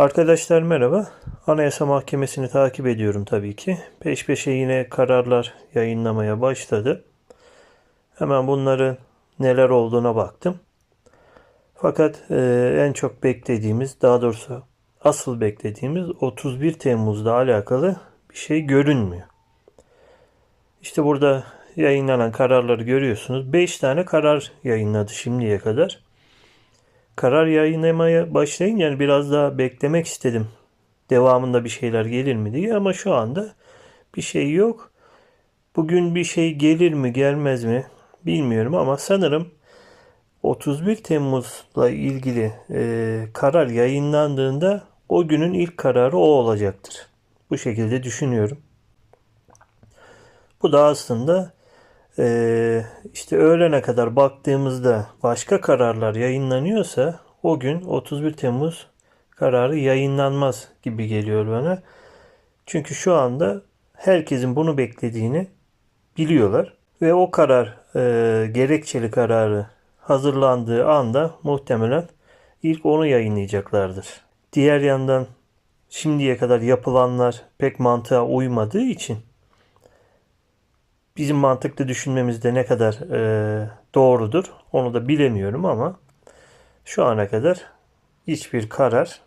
Arkadaşlar merhaba. Anayasa Mahkemesi'ni takip ediyorum tabii ki. Peş peşe yine kararlar yayınlamaya başladı. Hemen bunların neler olduğuna baktım. Fakat e, en çok beklediğimiz, daha doğrusu asıl beklediğimiz 31 Temmuz'da alakalı bir şey görünmüyor. İşte burada yayınlanan kararları görüyorsunuz. 5 tane karar yayınladı şimdiye kadar karar yayınlamaya başlayın yani biraz daha beklemek istedim. Devamında bir şeyler gelir mi diye ama şu anda bir şey yok. Bugün bir şey gelir mi gelmez mi bilmiyorum ama sanırım 31 Temmuz'la ilgili e, karar yayınlandığında o günün ilk kararı o olacaktır. Bu şekilde düşünüyorum. Bu da aslında ee, işte öğlene kadar baktığımızda başka kararlar yayınlanıyorsa o gün 31 Temmuz kararı yayınlanmaz gibi geliyor bana. Çünkü şu anda herkesin bunu beklediğini biliyorlar ve o karar e, gerekçeli kararı hazırlandığı anda muhtemelen ilk onu yayınlayacaklardır. Diğer yandan şimdiye kadar yapılanlar pek mantığa uymadığı için bizim mantıklı düşünmemizde ne kadar e, doğrudur onu da bilemiyorum ama şu ana kadar hiçbir karar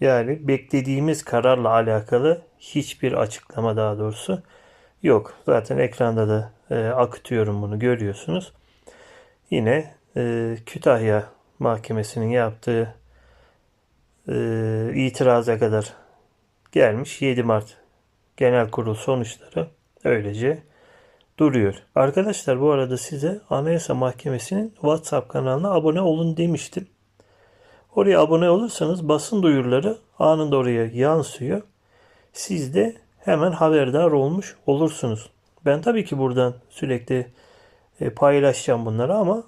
yani beklediğimiz kararla alakalı hiçbir açıklama daha doğrusu yok. Zaten ekranda da e, akıtıyorum bunu görüyorsunuz. Yine e, Kütahya Mahkemesi'nin yaptığı e, itiraza kadar gelmiş 7 Mart Genel Kurul sonuçları öylece duruyor. Arkadaşlar bu arada size Anayasa Mahkemesi'nin WhatsApp kanalına abone olun demiştim. Oraya abone olursanız basın duyuruları anında oraya yansıyor. Siz de hemen haberdar olmuş olursunuz. Ben tabii ki buradan sürekli e, paylaşacağım bunları ama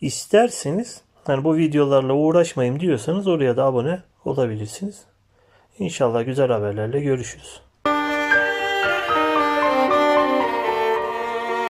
isterseniz hani bu videolarla uğraşmayayım diyorsanız oraya da abone olabilirsiniz. İnşallah güzel haberlerle görüşürüz.